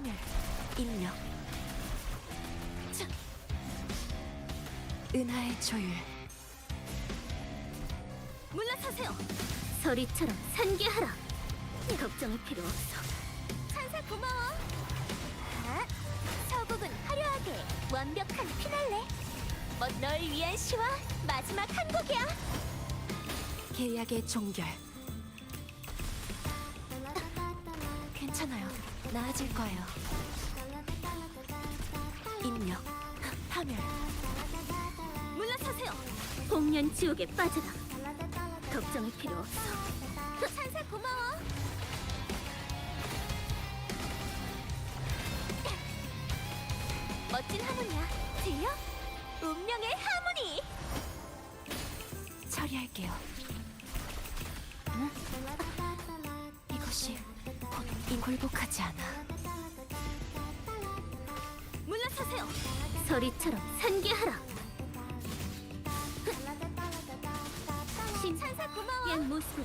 파멸, 입력. 자. 은하의 조율. 물러서세요. 서리처럼 산계하라. 걱정이 필요 없어. 찬사 고마워. 아, 서곡은 화려하게 완벽한 피날레. 뭐널 위한 시와 마지막 한 곡이야. 계약의 종결. 괜찮아요. 나아질 거예요. 입력. 파멸. 물러서세요. 복년 지옥에 빠져라. 걱정이 필요 없어. 찬사 고마워. 멋진 하모니야. 들려? 운명의 하모니. 처리할게요. 곧 굴복하지 않아. 물러서세요. 서리처럼 산계하라. 신 찬사 고마워. 옛 모습으로